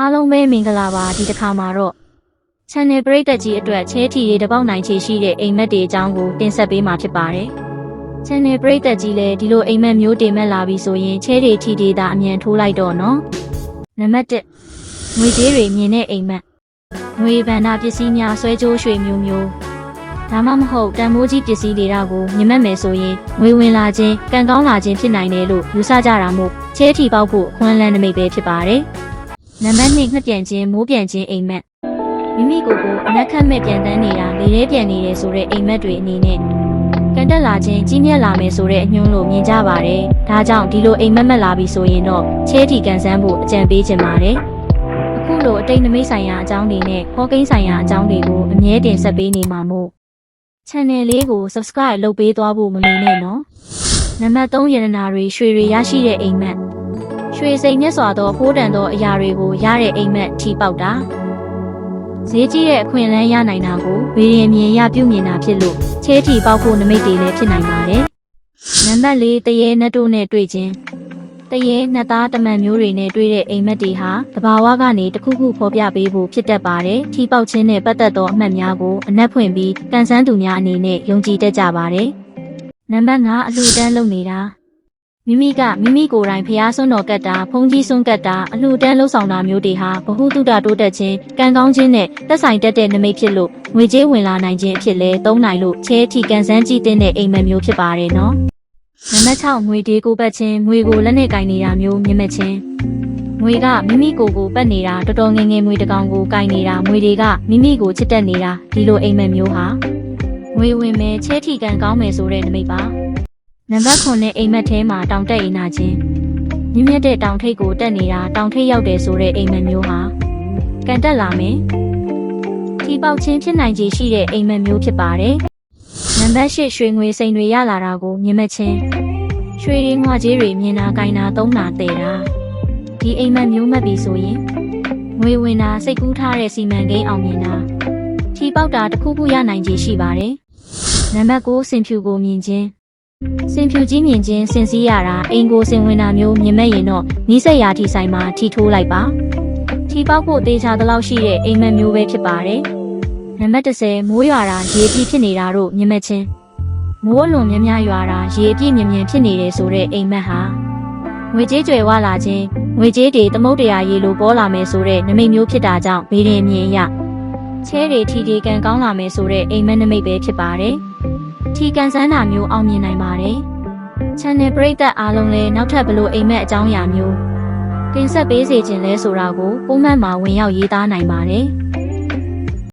အားလုံးပဲမင်္ဂလာပါဒီတစ်ခါမှာတော့ channel ပရိသတ်ကြီးအတွက်ချဲထီတွေတစ်ပေါက်နိုင်ချေရှိတဲ့အိမ်မက်တွေအကြောင်းကိုတင်ဆက်ပေးမှာဖြစ်ပါတယ်။ channel ပရိသတ်ကြီးလည်းဒီလိုအိမ်မက်မျိုးတင်မဲ့လာပြီဆိုရင်ချဲတွေထီတွေသာအမြန်ထိုးလိုက်တော့နော်။နံပါတ်1ငွေကြေးတွေမြင်တဲ့အိမ်မက်ငွေဗန္ဒပစ္စည်းများဆွဲကြိုးရွှေမျိုးမျိုးဒါမှမဟုတ်တန်မိုးကြီးပစ္စည်းတွေကကိုမြင်မဲ့မယ်ဆိုရင်ငွေဝင်လာခြင်းကံကောင်းလာခြင်းဖြစ်နိုင်တယ်လို့ယူဆကြတာမို့ချဲထီပေါက်ဖို့အခွင့်အလမ်းနမိတ်ပဲဖြစ်ပါတယ်။ နံပါတ်2ငှက်ပြန်ခြင်းမိုးပြန်ခြင်းအိမ်မက်မိမိကိုယ်ကိုအနက်ခတ်မဲ့ပြန်တန်းနေတာလေထဲပြန်နေတယ်ဆိုတဲ့အိမ်မက်တွေအနေနဲ့ကန်တက်လာခြင်းကြီးမြတ်လာမယ်ဆိုတဲ့အညွှန်းလို့မြင်ကြပါတယ်။ဒါကြောင့်ဒီလိုအိမ်မက်မက်လာပြီဆိုရင်တော့ချဲထီကန်ဆန်းဖို့အကြံပေးခြင်းပါတယ်။အခုလိုအတိတ်နမိတ်ဆိုင်ရာအကြောင်းတွေနဲ့ဟောကိန်းဆိုင်ရာအကြောင်းတွေကိုအမြဲတင်ဆက်ပေးနေမှာမို့ channel လေးကို subscribe လုပ်ပေးသွားဖို့မမေ့နဲ့နော်။နံပါတ်3ရတနာတွေရွှေတွေရရှိတဲ့အိမ်မက် ရွှေစိမ်မြတ်စွာသောဖိုးတန်သောအရာတွေကိုရတဲ့အိမ်မက်ထိပေါက်တာဈေးကြီးတဲ့အခွင့်အလမ်းရနိုင်တာကိုဗီရင်မြင်ရပြုမြင်တာဖြစ်လို့ချဲထီပေါက်ဖို့နမိတ်တွေလည်းဖြစ်နိုင်ပါတယ်။နံပါတ်4တရေနှတ်တို့နဲ့တွေ့ခြင်းတရေနှစ်သားတမန်မျိုးတွေနဲ့တွေ့တဲ့အိမ်မက်တွေဟာတဘာဝကနေတစ်ခုခုဖော်ပြပေးဖို့ဖြစ်တတ်ပါတယ်။ထီပေါက်ခြင်းနဲ့ပတ်သက်သောအမှတ်များကိုအနက်ဖွင့်ပြီးကန်ဆန်းသူများအနေနဲ့ယုံကြည်တတ်ကြပါတယ်။နံပါတ်5အလှူဒန်းလုပ်နေတာ မိမိကမိမိကိုယ်တိုင်ဖျားစွန်းတော်ကတ်တာဖုံးကြီးစွန်းကတ်တာအလှူဒန်းလှုပ်ဆောင်တာမျိုးတွေဟာဘ ഹു တုတတိုးတက်ခြင်းကံကောင်းခြင်းနဲ့သက်ဆိုင်တတ်တဲ့နမိတ်ဖြစ်လို့ငွေကြေးဝင်လာနိုင်ခြင်းအဖြစ်လဲသုံးနိုင်လို့ချဲထီကန်ဆန်းကြည့်တဲ့အိမ်မက်မျိုးဖြစ်ပါတယ်နော်နံပါတ်6ငွေတေးကိုပတ်ခြင်းငွေကိုလက်နဲ့ကင်နေတာမျိုးမြင်မဲ့ခြင်းငွေကမိမိကိုယ်ကိုပတ်နေတာတော်တော်ငယ်ငယ်ငွေတစ်ကောင်ကိုကင်နေတာငွေတွေကမိမိကိုချစ်တတ်နေတာဒီလိုအိမ်မက်မျိုးဟာငွေဝင်မယ်ချဲထီကန်ကောင်းမယ်ဆိုတဲ့နမိတ်ပါ နံပါတ်9နဲ့အိမ်မက်ထဲမှာတောင်တက်အိမ်နာခြင်းမြင့်မြတ်တဲ့တောင်ထိပ်ကိုတက်နေတာတောင်ထိပ်ရောက်တယ်ဆိုတဲ့အိမ်မက်မျိုးဟာကန်တက်လာမယ်ထီပေါက်ခြင်းဖြစ်နိုင်ခြေရှိတဲ့အိမ်မက်မျိုးဖြစ်ပါတယ်နံပါတ်10ရွှေငွေစိန်တွေရလာတာကိုမြင်မဲ့ခြင်းရွှေတွေငွားကြီးတွေမြင်တာကိုင်တာသုံးတာတည်တာဒီအိမ်မက်မျိုးမှတ်ပြီဆိုရင်ငွေဝင်တာစိတ်ကူးထားတဲ့စီမံကိန်းအောင်မြင်တာထီပေါက်တာတစ်ခုခုရနိုင်ခြေရှိပါတယ်နံပါတ်9စင်ဖြူကိုမြင်ခြင်း စင်ဖြူကြီးမြင်ချင်းစင်စည်းရတာအိမ်ကိုစင်ဝင်တာမျိုးမြင်မဲ့ရင်တော့နီးစက်ရာထီဆိုင်မှာထီထိုးလိုက်ပါထီပေါက်ဖို့တေချာတလောက်ရှိတဲ့အိမ်မက်မျိုးပဲဖြစ်ပါတယ်နံပါတ်30မိုးရွာတာရေပြည့်ဖြစ်နေတာတို့မြင်မဲ့ချင်းမိုးအလွန်များများရွာတာရေပြည့်မြင်မြင်ဖြစ်နေတယ်ဆိုတဲ့အိမ်မက်ဟာငွေကြေးကြွယ်ဝလာခြင်းငွေကြေးတွေသမုတ်တရားရေလိုပေါ်လာမယ်ဆိုတဲ့နမိတ်မျိုးဖြစ်တာကြောင့်ဘေးရင်မြင်ရချဲတွေထီတီကန်ကောင်းလာမယ်ဆိုတဲ့အိမ်မက်နမိတ်ပဲဖြစ်ပါတယ် ထီကန်ဆန်းတာမျိုးအောင်မြင်နိုင်ပါတယ်။ Channel ပရိသတ်အားလုံးလည်းနောက်ထပ်ဘလို့အိမ်မက်အကြောင်းအရာမျိုးတင်ဆက်ပေးစေခြင်းလဲဆိုတာကိုပုံမှန်မှာဝင်ရောက်ရေးသားနိုင်ပါတယ်။